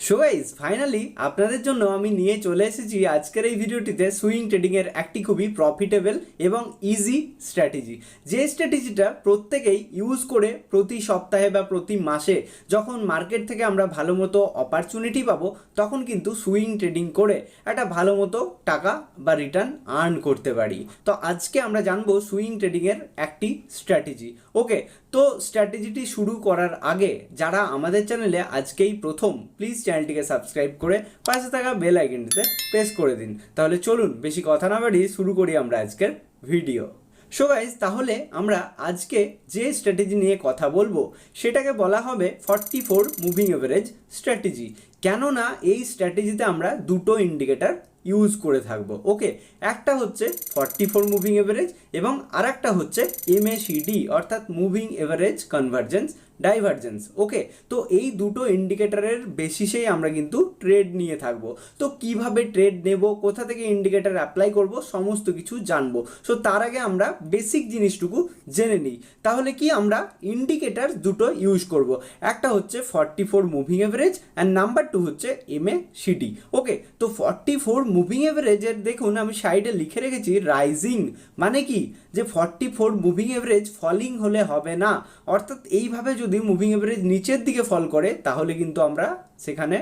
So guys finally আপনাদের জন্য আমি নিয়ে চলে এসেছি আজকের এই ভিডিওটিতে সুইং ট্রেডিংয়ের একটি খুবই প্রফিটেবল এবং ইজি স্ট্র্যাটেজি যে স্ট্র্যাটেজিটা প্রত্যেকেই ইউজ করে প্রতি সপ্তাহে বা প্রতি মাসে যখন মার্কেট থেকে আমরা ভালো মতো অপরচুনিটি পাবো, তখন কিন্তু সুইং ট্রেডিং করে একটা ভালো মতো টাকা বা রিটার্ন আর্ন করতে পারি। তো আজকে আমরা জানব সুইং ট্রেডিংয়ের একটি স্ট্র্যাটেজি ওকে তো স্ট্র্যাটেজিটি শুরু করার আগে যারা আমাদের চ্যানেলে আজকেই প্রথম প্লিজ চ্যানেলটিকে সাবস্ক্রাইব করে পাশে থাকা বেল আইকনটিতে প্রেস করে দিন। তাহলে চলুন, বেশি কথা না বাড়িয়ে শুরু করি আমরা আজকের ভিডিও সো গাইজ তাহলে আমরা আজকে যে স্ট্র্যাটেজি নিয়ে কথা বলব, সেটাকে বলা হবে forty four moving average strategy কেননা এই স্ট্র্যাটেজিতে আমরা দুটো ইন্ডিকেটার ইউজ করে থাকব। ওকে একটা হচ্ছে ফর্টি ফোর মুভিং এভারেজ এবং আর একটা হচ্ছে এমএসিডি অর্থাৎ moving average convergence divergence okay তো এই দুটো ইন্ডিকেটরের বেসিসেই আমরা কিন্তু ট্রেড নিয়ে থাকব। তো কীভাবে ট্রেড নেব, কোথা থেকে ইন্ডিকেটার অ্যাপ্লাই করব, সমস্ত কিছু জানব। সো তার আগে আমরা বেসিক জিনিসটুকু জেনে নিই। তাহলে কি আমরা ইন্ডিকেটার দুটো ইউজ করব? একটা হচ্ছে forty four moving average and number two হচ্ছে M A C D okay তো ফর্টি ফোর মুভিং এভারেজের দেখুন, আমি সাইডে লিখে রেখেছি রাইজিং মানে কি? যে forty four moving average falling হলে হবে না। অর্থাৎ এইভাবে যদি মুভিং এভারেজ নিচের দিকে ফল করে, তাহলে কিন্তু আমরা সেখানে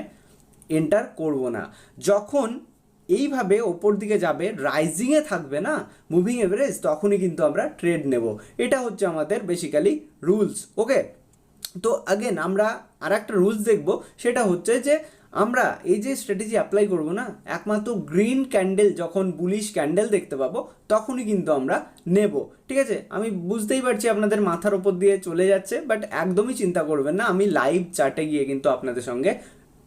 এন্টার করব না। যখন এইভাবে ওপর দিকে যাবে রাইজিংয়ে থাকবে না মুভিং এভারেজ তখনই কিন্তু আমরা ট্রেড নেব। এটা হচ্ছে আমাদের বেসিক্যালি রুলস ওকে তো আগেন আমরা আর একটা রুলস দেখব, সেটা হচ্ছে যে আমরা এই যে স্ট্র্যাটেজি অ্যাপ্লাই করব না, একমাত্র গ্রিন ক্যান্ডেল যখন বুলিশ ক্যান্ডেল দেখতে পাবো, তখনই কিন্তু আমরা নেব। ঠিক আছে? আমি বুঝতেই পারছি আপনাদের মাথার ওপর দিয়ে চলে যাচ্ছে বাট একদমই চিন্তা করবেন না, আমি লাইভ চার্টে গিয়ে কিন্তু আপনাদের সঙ্গে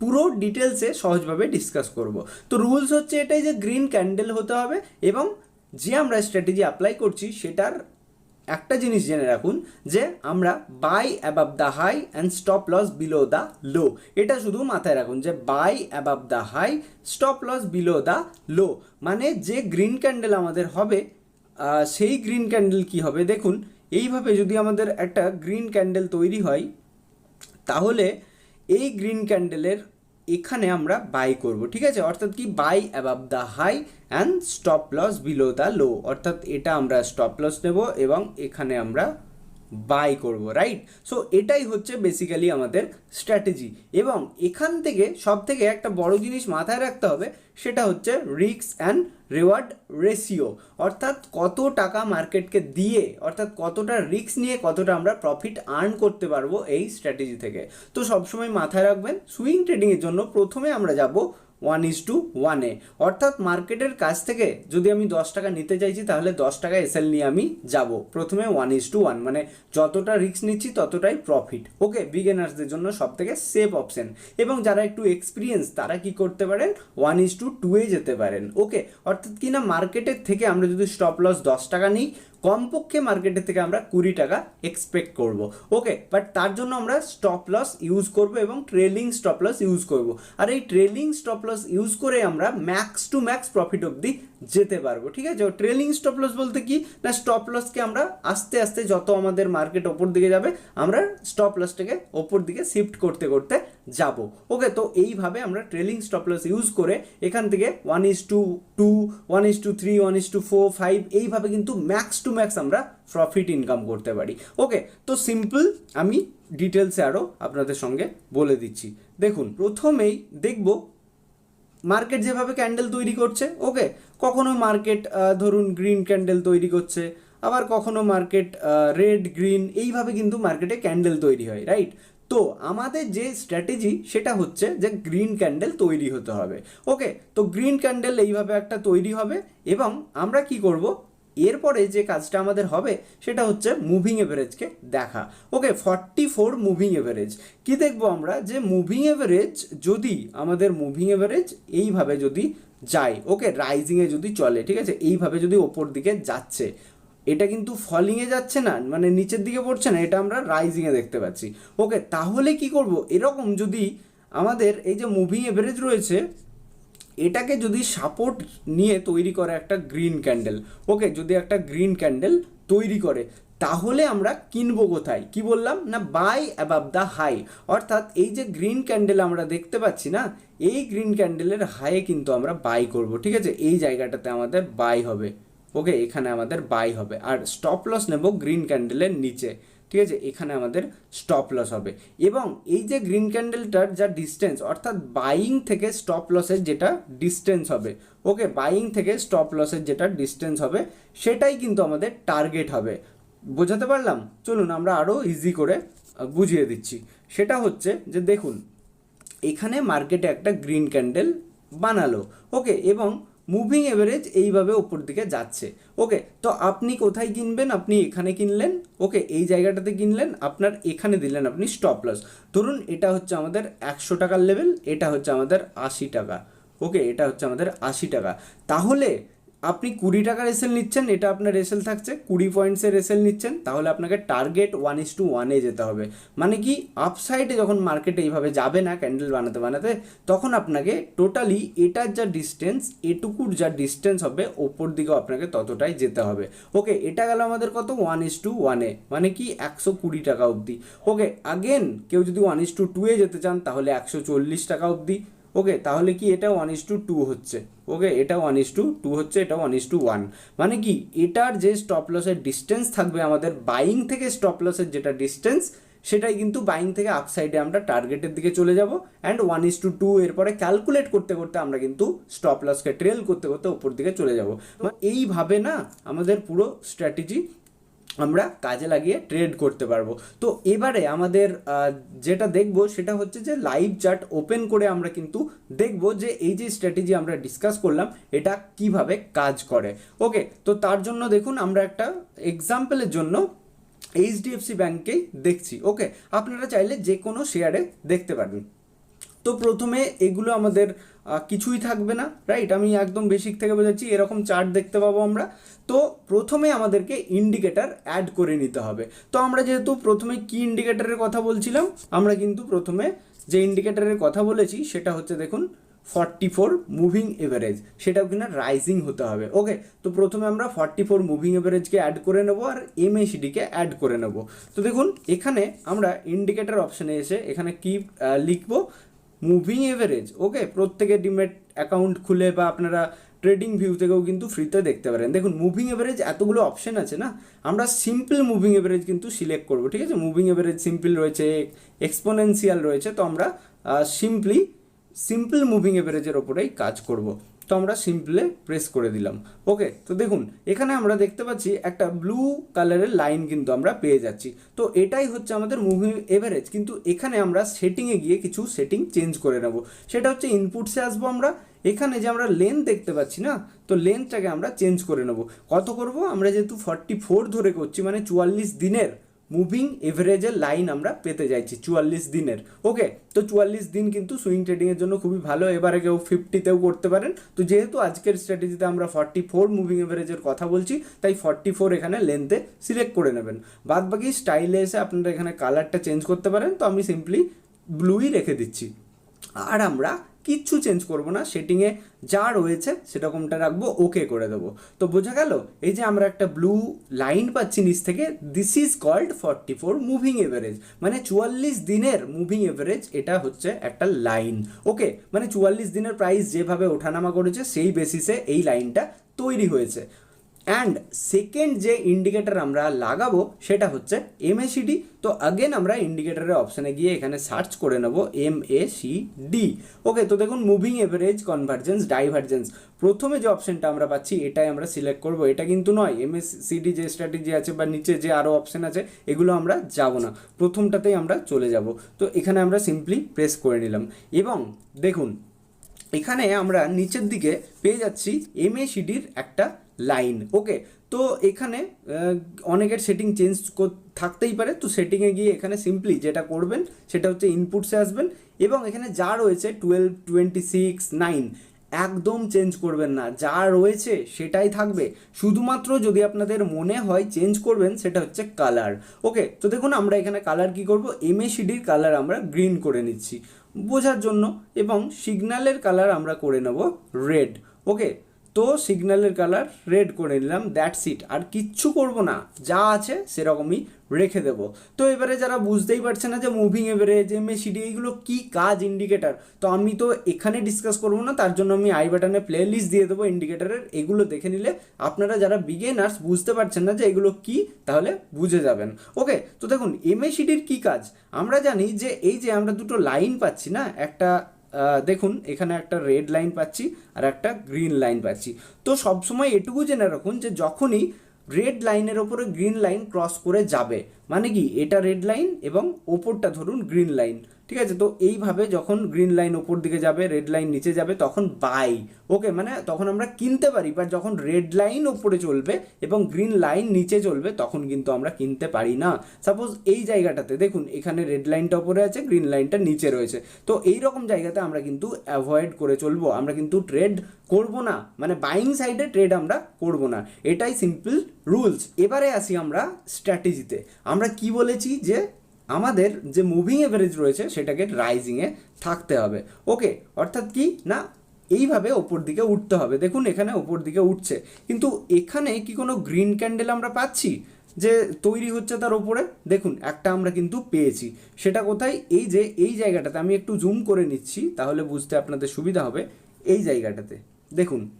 পুরো ডিটেলসে সহজভাবে ডিসকাস করব। তো রুলস হচ্ছে এটাই যে গ্রিন ক্যান্ডেল হতে হবে এবং যে আমরা স্ট্র্যাটেজি অ্যাপ্লাই করছি, সেটার একটা জিনিস জেনে রাখুন যে আমরা buy above the high and stop loss below the low এটা শুধু মাথায় রাখুন যে buy above the high stop loss below the low মানে যে গ্রিন ক্যান্ডেল আমাদের হবে সেই গ্রিন ক্যান্ডেল কি হবে? দেখুন, এইভাবে যদি আমাদের একটা গ্রিন ক্যান্ডেল তৈরি হয়, তাহলে এই গ্রিন ক্যান্ডেলের এখানে আমরা বাই করব, ঠিক আছে? অর্থাৎ কি buy above the high and stop loss below the low অর্থাৎ এটা আমরা স্টপ লস নেব এবং এখানে আমরা বাই করব রাইট সো এটাই হচ্ছে বেসিক্যালি আমাদের স্ট্র্যাটেজি এবং এখান থেকে সব থেকে একটা বড় জিনিস মাথায় রাখতে হবে, সেটা হচ্ছে রিস্ক অ্যান্ড রেওয়ার্ড রেশিও অর্থাৎ কত টাকা মার্কেটকে দিয়ে, অর্থাৎ কতটা রিস্ক নিয়ে কতটা আমরা প্রফিট আর্ন করতে পারব এই স্ট্র্যাটেজি থেকে। তো সবসময় মাথায় রাখবেন সুইং ট্রেডিংয়ের জন্য প্রথমে আমরা যাব ওয়ান ইজ টু ওয়ানে অর্থাৎ মার্কেটের কাছ থেকে যদি আমি দশ টাকা নিতে চাইছি, তাহলে দশ টাকা এসএল নিয়ে আমি যাব। প্রথমে ওয়ান ইজ টু ওয়ান মানে যতটা রিস্ক নিচ্ছি, ততটাই প্রফিট ওকে বিগেনার্সদের জন্য সব থেকে সেফ অপশন এবং যারা একটু এক্সপিরিয়েন্স তারা কি করতে পারেন? ওয়ান ইজ টু টুয়ে যেতে পারেন। ওকে অর্থাৎ কি না মার্কেটের থেকে আমরা যদি স্টপ লস দশ টাকা নিই কমপক্ষে মার্কেটের থেকে আমরা কুড়ি টাকা এক্সপেক্ট করব। ওকে বাট তার জন্য আমরা স্টপ লস ইউজ করব এবং ট্রেলিং স্টপ লস ইউজ করব। আর এই ট্রেলিং স্টপ লস ইউজ করে আমরা ম্যাক্স টু ম্যাক্স প্রফিট অবধি যেতে পারব, ঠিক আছে? ট্রেলিং স্টপ লস বলতে কি? না স্টপ লসকে আমরা আস্তে আস্তে যত আমাদের মার্কেট ওপর দিকে যাবে, আমরা স্টপ লসটাকে ওপর দিকে শিফট করতে করতে যাব। ওকে তো এইভাবে আমরা ট্রেলিং স্টপ লস ইউজ করে এখান থেকে one is to two one is to three one is to four five এইভাবে কিন্তু ম্যাক্স টু ম্যাক্স আমরা প্রফিট ইনকাম করতে পারি। ওকে তো সিম্পল আমি ডিটেলসে আরও আপনাদের সঙ্গে বলে দিচ্ছি। দেখুন, প্রথমেই দেখব মার্কেট যেভাবে ক্যান্ডেল তৈরি করছে ওকে কখনো মার্কেট ধরুন গ্রিন ক্যান্ডেল তৈরি করছে, আবার কখনো মার্কেট রেড গ্রিন এইভাবে কিন্তু মার্কেটে ক্যান্ডেল তৈরি হয় রাইট তো আমাদের যে স্ট্র্যাটেজি সেটা হচ্ছে যে গ্রিন ক্যান্ডেল তৈরি হতে হবে। ওকে তো গ্রিন ক্যান্ডেল এইভাবে একটা তৈরি হবে এবং আমরা কি করব? এরপরে যে কাজটা আমাদের হবে সেটা হচ্ছে মুভিং এভারেজকে দেখা। Okay forty four moving average কি দেখব আমরা? যে মুভিং এভারেজ যদি আমাদের মুভিং এভারেজ এইভাবে যদি যায় ওকে রাইজিংয়ে যদি চলে, ঠিক আছে? এইভাবে যদি ওপর দিকে যাচ্ছে। এটা কিন্তু ফলিংয়ে যাচ্ছে না মানে নিচের দিকে পড়ছে না, এটা আমরা রাইজিংয়ে দেখতে পাচ্ছি। ওকে তাহলে কি করব? এরকম যদি আমাদের এই যে মুভিং এভারেজ রয়েছে, এটাকে যদি সাপোর্ট নিয়ে তৈরি করে একটা গ্রিন ক্যান্ডেল ওকে যদি একটা গ্রিন ক্যান্ডেল তৈরি করে, তাহলে আমরা কিনবো কোথায়? কি বললাম? না বাই অ্যাবাভ দ্য হাই অর্থাৎ এই যে গ্রিন ক্যান্ডেল আমরা দেখতে পাচ্ছি না, এই গ্রিন ক্যান্ডেলের হাইয়ে কিন্তু আমরা বাই করব, ঠিক আছে? এই জায়গাটাতে আমাদের বাই হবে। ওকে, এখানে আমাদের বাই হবে। আর স্টপ লস নেব গ্রিন ক্যান্ডেলের নিচে। ঠিক আছে? এখানে আমাদের স্টপ লস হবে। এবং এই যে গ্রিন ক্যান্ডেলটার যা ডিস্টেন্স অর্থাৎ বাইং থেকে স্টপ লসের যেটা ডিস্টেন্স হবে, ওকে বাইং থেকে স্টপ লসের যেটা ডিস্টেন্স হবে, সেটাই কিন্তু আমাদের টার্গেট হবে। বোঝাতে পারলাম? চলুন, আমরা আরও ইজি করে বুঝিয়ে দিচ্ছি। সেটা হচ্ছে যে দেখুন, এখানে মার্কেটে একটা গ্রিন ক্যান্ডেল বানালো, ওকে, এবং মুভিং এভারেজ এইভাবে ওপর দিকে যাচ্ছে। ওকে তো আপনি কোথায় কিনবেন? আপনি এখানে কিনলেন। ওকে এই জায়গাটাতে কিনলেন। আপনার এখানে দিলেন আপনি স্টপ লস ধরুন এটা হচ্ছে আমাদের একশো টাকার লেভেল এটা হচ্ছে আমাদের আশি টাকা। ওকে এটা হচ্ছে আমাদের আশি টাকা। তাহলে আপনি কুড়ি টাকার এসেল নিচ্ছেন, এটা আপনার এসেল থাকছে, কুড়ি পয়েন্টসের এসেল নিচ্ছেন, তাহলে আপনাকে টার্গেট ওয়ান ইস টু ওয়ানে যেতে হবে। মানে কি আপসাইডে যখন মার্কেটে এইভাবে যাবে না ক্যান্ডেল বানাতে বানাতে, তখন আপনাকে টোটালি এটার যা ডিস্টেন্স এটুকুর যা ডিস্টেন্স হবে, ওপর দিকেও আপনাকে ততটাই যেতে হবে। ওকে এটা গেল আমাদের কত? ওয়ান ইস টু ওয়ানে মানে কি, একশো কুড়ি টাকা অবধি। ওকে আগেন কেউ যদি ওয়ান ইস টু টুয়ে যেতে চান, তাহলে একশো চল্লিশ টাকা অবধি। ওকে তাহলে কি এটা ওয়ান ইস টু টু হচ্ছে? ওকে এটা ওয়ান ইস টু টু হচ্ছে, এটা ওয়ান ইস টু ওয়ান মানে কি? এটার যে স্টপ লসের ডিস্টেন্স থাকবে আমাদের বাইং থেকে স্টপ লসের যেটা ডিস্টেন্স সেটাই কিন্তু বাইং থেকে আপসাইডে আমরা টার্গেটের দিকে চলে যাব। And one is to two এরপরে ক্যালকুলেট করতে করতে আমরা কিন্তু স্টপ লসকে ট্রেল করতে করতে ওপর দিকে চলে যাব। এইভাবে না আমাদের পুরো স্ট্র্যাটেজি আমরা কাজে লাগিয়ে ট্রেড করতে পারব। তো এবারে আমাদের যেটা দেখব সেটা হচ্ছে যে লাইভ চার্ট ওপেন করে আমরা কিন্তু দেখব যে এই যে স্ট্র্যাটেজি আমরা ডিসকাস করলাম, এটা কীভাবে কাজ করে। ওকে তো তার জন্য দেখুন আমরা একটা এক্সাম্পলের জন্য এইচডিএফসি ব্যাংকেই দেখছি। ওকে আপনারা চাইলে যে কোনো শেয়ারে দেখতে পারেন। তো প্রথমে এগুলো আমাদের কিছুই থাকবে না রাইট আমি একদম বেসিক থেকে বোঝাচ্ছি, এরকম চার্ট দেখতে পাবো আমরা। তো প্রথমে আমাদেরকে ইন্ডিকেটার অ্যাড করে নিতে হবে। তো আমরা যেহেতু প্রথমে কি ইন্ডিকেটারের কথা বলছিলাম, আমরা কিন্তু প্রথমে যে ইন্ডিকেটারের কথা বলেছি, সেটা হচ্ছে দেখুন ফর্টি ফোর মুভিং এভারেজ সেটাও কিনা রাইজিং হতে হবে। ওকে তো প্রথমে আমরা ফর্টি ফোর মুভিং এভারেজকে অ্যাড করে নেব আর এমএসিডিকে অ্যাড করে নেব। তো দেখুন, এখানে আমরা ইন্ডিকেটার অপশানে এসে এখানে কি লিখব মুভিং এভারেজ ওকে প্রত্যেকের ডিমেট অ্যাকাউন্ট খুলে বা আপনারা ট্রেডিং ভিউ থেকেও কিন্তু ফ্রিতে দেখতে পারেন। দেখুন মুভিং এভারেজ এতগুলো অপশন আছে না? আমরা সিম্পল মুভিং এভারেজ কিন্তু সিলেক্ট করব, ঠিক আছে? মুভিং এভারেজ সিম্পল রয়েছে এক্সপোনেন্সিয়াল রয়েছে, তো আমরা সিম্পলি সিম্পল মুভিং এভারেজের ওপরেই কাজ করব। তো আমরা সিম্পলে প্রেস করে দিলাম। ওকে তো দেখুন, এখানে আমরা দেখতে পাচ্ছি একটা ব্লু কালারের লাইন কিন্তু আমরা পেয়ে যাচ্ছি। তো এটাই হচ্ছে আমাদের মুভি এভারেজ কিন্তু এখানে আমরা সেটিংয়ে গিয়ে কিছু সেটিং চেঞ্জ করে নেব। সেটা হচ্ছে ইনপুটসে আসব আমরা। এখানে যে আমরা লেন্থ দেখতে পাচ্ছি না, তো লেন্থটাকে আমরা চেঞ্জ করে নেব। কত করব? আমরা যেহেতু ফর্টি ফোর ধরে করছি মানে চুয়াল্লিশ দিনের। মুভিং এভারেজের লাইন আমরা পেতে চাইছি চুয়াল্লিশ দিনের। ওকে তো চুয়াল্লিশ দিন কিন্তু সুইং ট্রেডিংয়ের জন্য খুবই ভালো। এবারে কেউ ফিফটিতেও করতে পারেন। তো যেহেতু আজকের স্ট্র্যাটেজিতে আমরা ফর্টি ফোর মুভিং এভারেজের কথা বলছি, তাই ফর্টি ফোর এখানে লেন্থে সিলেক্ট করে নেবেন। বাদ বাকি স্টাইলে এসে আপনারা এখানে কালারটা চেঞ্জ করতে পারেন। তো আমি সিম্পলি ব্লুই রেখে দিচ্ছি। আর আমরা কিচ্ছু চেঞ্জ করব না সেটিংয়ে যা রয়েছে সেরকমটা রাখব ওকে করে দেবো। তো বোঝা গেল, এই যে আমরা একটা ব্লু লাইন পাচ্ছি নিচ থেকে this is called forty four moving average মানে চুয়াল্লিশ দিনের মুভিং এভারেজ এটা হচ্ছে একটা লাইন ওকে মানে চুয়াল্লিশ দিনের প্রাইস যেভাবে ওঠানামা করেছে, সেই বেসিসে এই লাইনটা তৈরি হয়েছে। অ্যান্ড সেকেন্ড যে ইন্ডিকেটার আমরা লাগাবো, সেটা হচ্ছে এমএসিডি তো আগেন আমরা ইন্ডিকেটারের অপশানে গিয়ে এখানে সার্চ করে নেব M A C D okay তো দেখুন মুভিং এভারেজ কনভার্জেন্স ডাইভার্জেন্স প্রথমে যে অপশানটা আমরা পাচ্ছি, এটাই আমরা সিলেক্ট করব। এটা কিন্তু নয় এম এমএসসিডি যে স্ট্র্যাটেজি আছে বা নিচে যে আরও অপশান আছে, এগুলো আমরা যাব না। প্রথমটাতেই আমরা চলে যাব। তো এখানে আমরা সিম্পলি প্রেস করে নিলাম। এবং দেখুন এখানে আমরা নিচের দিকে পেয়ে যাচ্ছি এমএসিডির একটা লাইন, ওকে? তো এখানে অনেকের সেটিং চেঞ্জ থাকতেই পারে। তো সেটিংয়ে গিয়ে এখানে সিম্পলি যেটা করবেন, সেটা হচ্ছে ইনপুটসে আসবেন এবং এখানে যা রয়েছে টুয়েলভ টোয়েন্টি সিক্স নাইন একদম চেঞ্জ করবেন না। যা রয়েছে সেটাই থাকবে। শুধুমাত্র যদি আপনাদের মনে হয় চেঞ্জ করবেন, সেটা হচ্ছে কালার ওকে? তো দেখুন, আমরা এখানে কালার কি করব? এমএসিডির কালার আমরা গ্রিন করে নিচ্ছি। বোঝার জন্য এবং সিগন্যালের কালার আমরা করে নেব রেড ওকে তো সিগন্যালের কালার রেড করে নিলাম দ্যাটস ইট আর কিচ্ছু করব না, যা আছে সেরকমই রেখে দেবো। তো এবারে যারা বুঝতেই পারছে না যে মুভিং এভারেজ এমএসিডি এইগুলো কী কাজ ইন্ডিকেটার তো আমি তো এখানে ডিসকাস করব না, তার জন্য আমি আই বাটনে প্লে লিস্ট দিয়ে দেবো ইন্ডিকেটারের এগুলো দেখে নিলে আপনারা যারা বিগেনার্স বুঝতে পারছেন না যে এগুলো কি, তাহলে বুঝে যাবেন। ওকে তো দেখুন এমএসিডির কী কাজ? আমরা জানি যে এই যে আমরা দুটো লাইন পাচ্ছি না, একটা দেখুন, এখানে একটা রেড লাইন পাচ্ছি আর একটা গ্রিন লাইন পাচ্ছি। তো সবসময় এটুকু জেনে রাখুন যে যখনই রেড লাইনের ওপরে গ্রিন লাইন ক্রস করে যাবে মানে কি? এটা রেড লাইন এবং ওপরটা ধরুন গ্রিন লাইন ঠিক আছে? তো এইভাবে যখন গ্রিন লাইন ওপর দিকে যাবে রেড লাইন নিচে যাবে, তখন বাই ওকে মানে তখন আমরা কিনতে পারি বাট যখন রেড লাইন ওপরে চলবে এবং গ্রিন লাইন নিচে চলবে, তখন কিন্তু আমরা কিনতে পারি না। সাপোজ এই জায়গাটাতে, দেখুন, এখানে রেড লাইনটা ওপরে আছে গ্রিন লাইনটা নিচে রয়েছে। তো এই রকম জায়গাতে আমরা কিন্তু অ্যাভয়েড করে চলবো। আমরা কিন্তু ট্রেড করব না। মানে বাইং সাইডে ট্রেড আমরা করব না। এটাই সিম্পল রুলস এবারে আসি আমরা স্ট্র্যাটেজিতে আমরা কি বলেছি যে, আমাদের যে মুভিং এভারেজ রয়েছে, সেটাকে রাইজিংয়ে থাকতে হবে। ওকে অর্থাৎ কি? না, এইভাবে ওপর দিকে উঠতে হবে। দেখুন, এখানে ওপর দিকে উঠছে। কিন্তু এখানে কি কোনো গ্রিন ক্যান্ডেল আমরা পাচ্ছি? যে তৈরি হচ্ছে তার ওপরে? দেখুন, একটা আমরা কিন্তু পেয়েছি। সেটা কোথায়? এই যে, এই জায়গাটাতে আমি একটু জুম করে নিচ্ছি, তাহলে বুঝতে আপনাদের সুবিধা হবে। এই জায়গাটাতে। দেখুন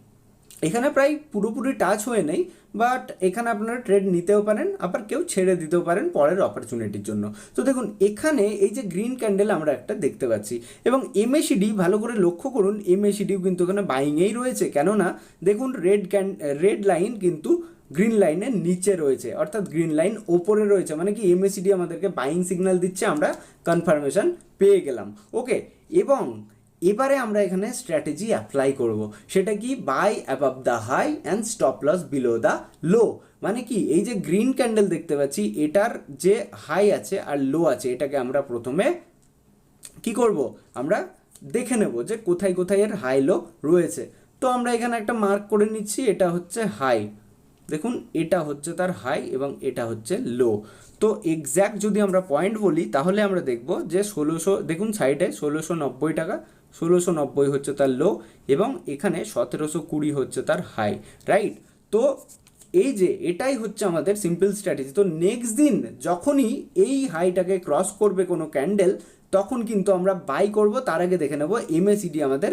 এখানে প্রায় পুরোপুরি টাচ হয়ে নেই বাট এখানে আপনারা ট্রেড নিতেও পারেন, আবার কেউ ছেড়ে দিতেও পারেন পরের অপরচুনিটির জন্য। তো দেখুন, এখানে এই যে গ্রিন ক্যান্ডেল আমরা একটা দেখতে পাচ্ছি, এবং এমএসিডি ভালো করে লক্ষ্য করুন এমএসিডিও কিন্তু এখানে বাইংয়েই রয়েছে, কেননা দেখুন রেড ক্যান রেড লাইন কিন্তু গ্রিন লাইনের নিচে রয়েছে, অর্থাৎ গ্রিন লাইন ওপরে রয়েছে মানে কি এমএসিডি আমাদেরকে বাইং সিগন্যাল দিচ্ছে, আমরা কনফার্মেশন পেয়ে গেলাম। ওকে এবং এবারে আমরা এখানে স্ট্র্যাটেজি অ্যাপ্লাই করব। সেটা কি? Buy above the high and stop loss below the low মানে কি? এই যে গ্রিন ক্যান্ডেল দেখতে পাচ্ছি, এটার যে হাই আছে আর লো আছে, এটাকে আমরা প্রথমে কি করব? আমরা দেখে নেব যে কোথায় কোথায় এর হাই লো রয়েছে। তো আমরা এখানে একটা মার্ক করে নিচ্ছি, এটা হচ্ছে হাই দেখুন, এটা হচ্ছে তার হাই এবং এটা হচ্ছে লো তো এক্স্যাক্ট যদি আমরা পয়েন্ট বলি, তাহলে আমরা দেখব যে ষোলোশো, দেখুন সাইডে ষোলোশো নব্বই টাকা ষোলোশো নব্বই হচ্ছে তার লো এবং এখানে সতেরোশো কুড়ি হচ্ছে তার হাই রাইট তো এই যে এটাই হচ্ছে আমাদের সিম্পল স্ট্র্যাটেজি তো নেক্সট দিন যখনই এই হাইটাকে ক্রস করবে কোনো ক্যান্ডেল তখন কিন্তু আমরা বাই করব, তার আগে দেখে নেব এমএসিডি আমাদের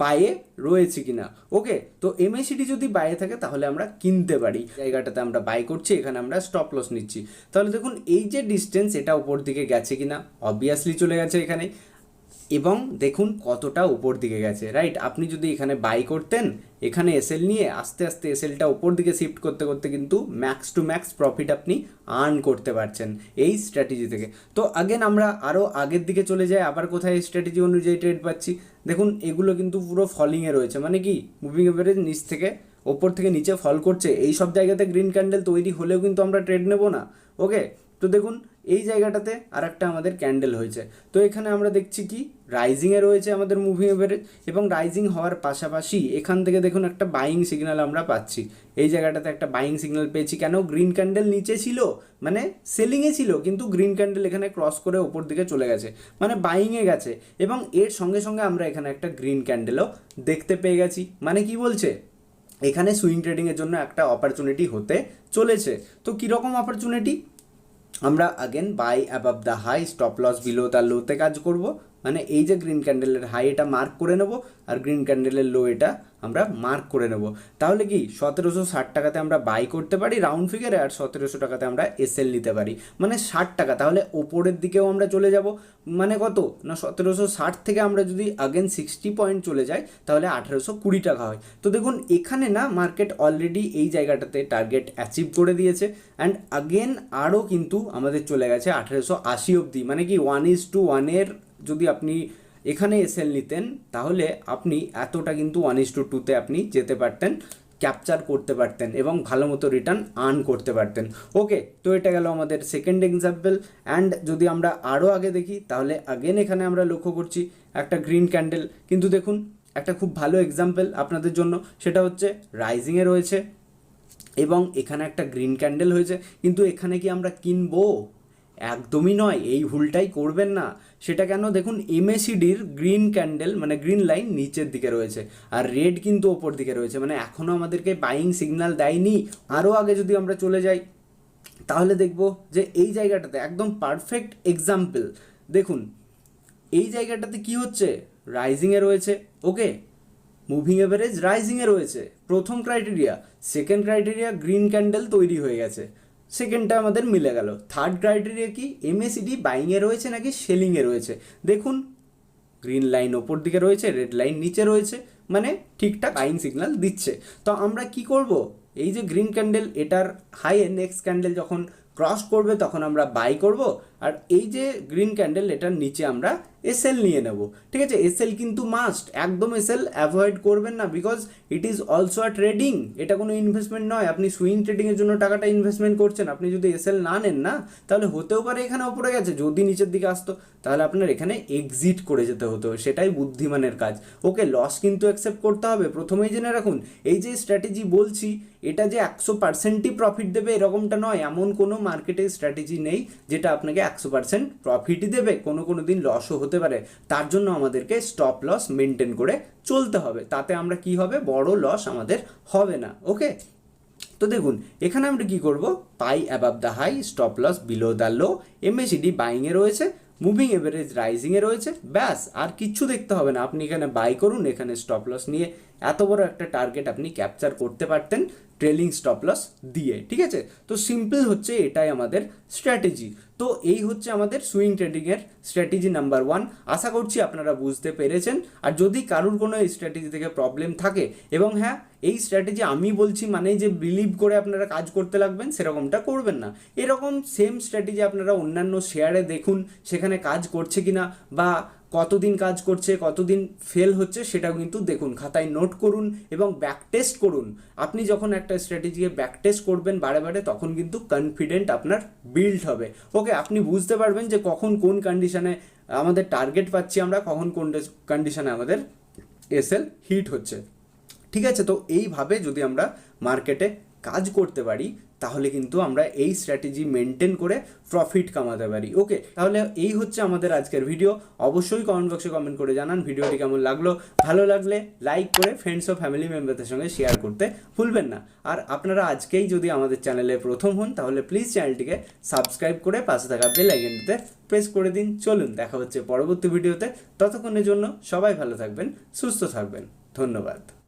বাইয়ে রয়েছে কিনা। ওকে তো এমএসিডি যদি বাইরে থাকে, তাহলে আমরা কিনতে পারি। জায়গাটাতে আমরা বাই করছি, এখানে আমরা স্টপ লস নিচ্ছি। তাহলে দেখুন, এই যে ডিস্টেন্স এটা উপর দিকে গেছে কিনা? অবভিয়াসলি চলে গেছে এখানে। এবং দেখুন কতটা উপর দিকে গেছে রাইট আপনি যদি এখানে বাই করতেন, এখানে এসএল নিয়ে আস্তে আস্তে এসএলটা উপর দিকে শিফট করতে করতে কিন্তু ম্যাক্স টু ম্যাক্স প্রফিট আপনি আর্ন করতে পারছেন এই স্ট্র্যাটেজি থেকে। তো আগেন আমরা আরও আগের দিকে চলে যাই, আবার কোথায় স্ট্র্যাটেজি অনুযায়ী ট্রেড পাচ্ছি? দেখুন এগুলো কিন্তু পুরো ফলিংয়ে রয়েছে মানে কি? মুভিং এভারেজ নিচ থেকে, ওপর থেকে নিচে ফল করছে, এই সব জায়গাতে গ্রিন ক্যান্ডেল তৈরি হলেও কিন্তু আমরা ট্রেড নেব না। ওকে, তো দেখুন, এই জায়গাটাতে আর একটা আমাদের ক্যান্ডেল হয়েছে। তো এখানে আমরা দেখছি কি? রাইজিংয়ে রয়েছে আমাদের মুভি এভারেজ এবং রাইজিং হওয়ার পাশাপাশি এখান থেকে দেখুন একটা বাইং সিগন্যাল আমরা পাচ্ছি। এই জায়গাটাতে একটা বাইং সিগন্যাল পেয়েছি। কেন? গ্রিন ক্যান্ডেল নিচে ছিল মানে সেলিংয়ে ছিল, কিন্তু গ্রিন ক্যান্ডেল এখানে ক্রস করে ওপর দিকে চলে গেছে মানে বাইংয়ে গেছে। এবং এর সঙ্গে সঙ্গে আমরা এখানে একটা গ্রিন ক্যান্ডেলও দেখতে পেয়ে গেছি। মানে কি বলছে? এখানে সুইং ট্রেডিংয়ের জন্য একটা অপরচুনিটি হতে চলেছে। তো কীরকম অপরচুনিটি আমরা again buy above the high stop loss below তার লোতে কাজ করব। মানে এই যে গ্রিন ক্যান্ডেলের হাই এটা মার্ক করে নেব আর গ্রিন ক্যান্ডেলের লো এটা আমরা মার্ক করে নেব। তাহলে কি সতেরোশো ষাট টাকাতে আমরা বাই করতে পারি রাউন্ড ফিগারে আর সতেরোশো টাকাতে আমরা এসএল নিতে পারি। মানে ষাট টাকা, তাহলে ওপরের দিকেও আমরা চলে যাব। মানে কত? না, সতেরোশো ষাট থেকে আমরা যদি আগেন সিক্সটি পয়েন্ট চলে যাই, তাহলে আঠেরোশো কুড়ি টাকা হয়। তো দেখুন, এখানে না মার্কেট অলরেডি এই জায়গাটাতে টার্গেট অ্যাচিভ করে দিয়েছে। অ্যান্ড আগেন আরও কিন্তু আমাদের চলে গেছে আঠেরোশো আশি অবধি। মানে কি ওয়ান ইজ টু ওয়ানের যদি আপনি এখানে এসএল নিতেন, তাহলে আপনি এতটা কিন্তু ওয়ান ইস টু টুতে আপনি যেতে পারতেন ক্যাপচার করতে পারতেন এবং ভালো মতো রিটার্ন আর্ন করতে পারতেন। ওকে তো এটা গেল আমাদের সেকেন্ড এক্সাম্পল অ্যান্ড যদি আমরা আরও আগে দেখি, তাহলে আগেন এখানে আমরা লক্ষ্য করছি একটা গ্রিন ক্যান্ডেল কিন্তু দেখুন, একটা খুব ভালো এক্সাম্পল আপনাদের জন্য, সেটা হচ্ছে রাইজিংয়ে রয়েছে এবং এখানে একটা গ্রিন ক্যান্ডেল হয়েছে। কিন্তু এখানে কি আমরা কিনবো? একদমই নয়, এই ভুলটাই করবেন না। সেটা কেন? দেখুন এমএসিডির গ্রিন ক্যান্ডেল মানে গ্রিন লাইন নিচের দিকে রয়েছে আর রেড কিন্তু ওপর দিকে রয়েছে। মানে এখনও আমাদেরকে বাইং সিগন্যাল দেয়নি। আরও আগে যদি আমরা চলে যাই, তাহলে দেখব যে এই জায়গাটাতে একদম পারফেক্ট এক্সাম্পল দেখুন, এই জায়গাটাতে কি হচ্ছে? রাইজিংয়ে রয়েছে ওকে মুভিং এভারেজ রাইজিংয়ে রয়েছে। প্রথম criteria second criteria green candle তৈরি হয়ে গেছে। সেকেন্ডটা আমাদের মিলে গেল। থার্ড ক্রাইটেরিয়া কি? এমএসিডি বাইংয়ে রয়েছে নাকি সেলিংয়ে রয়েছে? দেখুন গ্রিন লাইন ওপর দিকে রয়েছে রেড লাইন নিচে রয়েছে মানে ঠিকঠাক বাইং সিগন্যাল দিচ্ছে। তো আমরা কি করব? এই যে গ্রিন ক্যান্ডেল এটার হাইয়ে নেক্সট ক্যান্ডেল যখন ক্রস করবে, তখন আমরা বাই করব, আর এই যে গ্রিন ক্যান্ডেল এটার নিচে আমরা এসএল নিয়ে নেব। ঠিক আছে? এসএল কিন্তু মাস্ট একদম এসএল অ্যাভয়েড করবেন না because it is also a trading এটা কোনো ইনভেস্টমেন্ট নয়। আপনি সুইং ট্রেডিংয়ের জন্য টাকাটা ইনভেস্টমেন্ট করছেন। আপনি যদি এসএল না নেন না, তাহলে হতেও পারে এখানে ওপরে গেছে। যদি নিচের দিকে আসতো, তাহলে আপনার এখানে এক্সিট করে যেতে হতো। সেটাই বুদ্ধিমানের কাজ। ওকে লস কিন্তু অ্যাকসেপ্ট করতে হবে। প্রথমেই জেনে রাখুন, এই যে স্ট্র্যাটেজি বলছি, এটা যে একশো পার্সেন্টই প্রফিট দেবে এরকমটা নয়। এমন কোনো মার্কেটে স্ট্র্যাটেজি নেই, যেটা আপনাকে একশো পার্সেন্ট প্রফিটই দেবে, কোনো কোনো দিন লসও হতে পারে। তার জন্য আমাদেরকে স্টপ লস মেনটেন করে চলতে হবে। তাতে আমরা কি হবে? বড় লস আমাদের হবে না ওকে তো দেখুন, এখানে আমরা কি করব? Buy above the high stop loss below the low MACD বাইংয়ে রয়েছে মুভিং এভারেজ রাইজিংয়ে রয়েছে, ব্যাস, আর কিচ্ছু দেখতে হবে না। আপনি এখানে বাই করুন, এখানে স্টপ লস নিয়ে এত বড় একটা টার্গেট আপনি ক্যাপচার করতে পারতেন ট্রেলিং স্টপ লস দিয়ে, ঠিক আছে? তো সিম্পল হচ্ছে এটাই আমাদের স্ট্র্যাটেজি তো এই হচ্ছে আমাদের সুইং ট্রেডিংয়ের স্ট্র্যাটেজি নাম্বার ওয়ান আশা করছি আপনারা বুঝতে পেরেছেন। আর যদি কারুর কোনো এই স্ট্র্যাটেজি থেকে প্রবলেম থাকে, এবং হ্যাঁ এই স্ট্র্যাটেজি আমি বলছি মানে যে বিলিভ করে আপনারা কাজ করতে লাগবেন, সেরকমটা করবেন না। এরকম সেম স্ট্র্যাটেজি আপনারা অন্যান্য শেয়ারে দেখুন, সেখানে কাজ করছে কিনা, বা কতদিন কাজ করছে, কতদিন ফেল হচ্ছে সেটাও কিন্তু দেখুন, খাতায় নোট করুন এবং ব্যাক টেস্ট করুন। আপনি যখন একটা স্ট্র্যাটেজিকে ব্যাক টেস্ট করবেন বারে বারে, তখন কিন্তু কনফিডেন্ট আপনার বিল্ড হবে। ওকে আপনি বুঝতে পারবেন যে কখন কোন কন্ডিশনে আমাদের টার্গেট পাচ্ছি আমরা, কখন কোন কন্ডিশনে আমাদের এসএল হিট হচ্ছে। ঠিক আছে, তো এইভাবে যদি আমরা মার্কেটে কাজ করতে পারি তাহলে কিন্তু আমরা এই স্ট্র্যাটেজি মেনটেন করে প্রফিট কামাতে পারি। ওকে তাহলে এই হচ্ছে আমাদের আজকের ভিডিও অবশ্যই কমেন্ট বক্সে কমেন্ট করে জানান ভিডিওটি কেমন লাগল। ভালো লাগলে লাইক করে ফ্রেন্ডস ও ফ্যামিলি মেম্বারদের সঙ্গে শেয়ার করতে ভুলবেন না। আর আপনারা আজকেই যদি আমাদের চ্যানেলে প্রথম হন, তাহলে প্লিজ চ্যানেলটিকে সাবস্ক্রাইব করে পাশে থাকা বেল আইকনটিতে প্রেস করে দিন। চলুন, দেখা হচ্ছে পরবর্তী ভিডিওতে ততক্ষণের জন্য সবাই ভালো থাকবেন, সুস্থ থাকবেন। ধন্যবাদ।